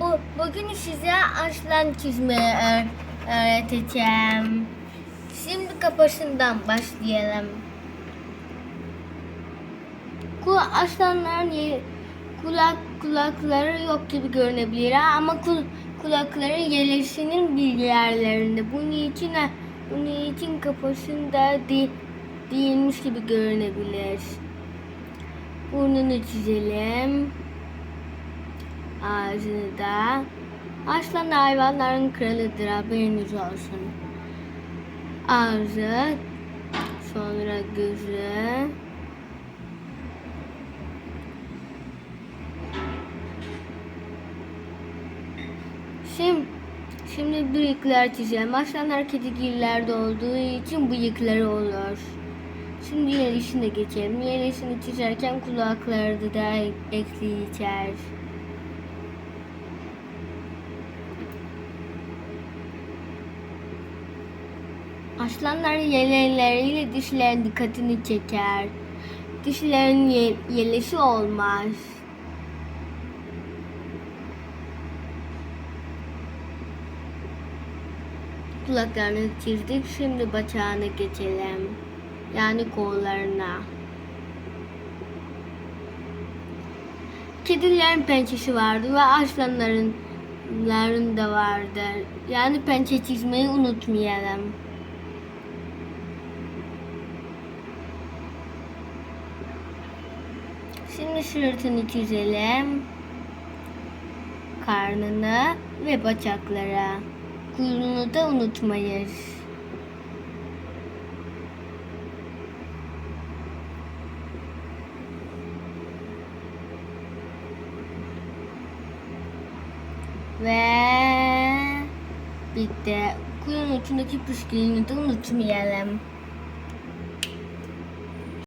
bu bugün size aslan çizmeyi öğ- öğreteceğim. Şimdi kafasından başlayalım. Bu aslanların kulak kulakları yok gibi görünebilir ama kul, kulakları yelesinin bir yerlerinde. Bunun için bunun için kafasında de, değilmiş gibi görünebilir. Burnunu çizelim. Ağzını da. Aslan hayvanların kralıdır haberiniz olsun. Ağzı, sonra gözü, Şimdi, şimdi bıyıklar çizelim. Aslanlar kedigillerde olduğu için bıyıkları olur. Şimdi yelişine geçelim. Yelişini çizerken kulakları da ekleyeceğiz. Aslanlar yeleleriyle dişlerin dikkatini çeker. Dişlerin ye- yelesi olmaz. Kulaklarını çizdik. Şimdi bacağına geçelim. Yani kollarına. Kedilerin pençesi vardı ve aslanların ların da vardır. Yani pençe çizmeyi unutmayalım. Şimdi sırtını çizelim. Karnını ve bacaklara. Kuyruğunu da unutmayız. Ve bitti. Kuyunun ucundaki püskülünü de unutmayalım.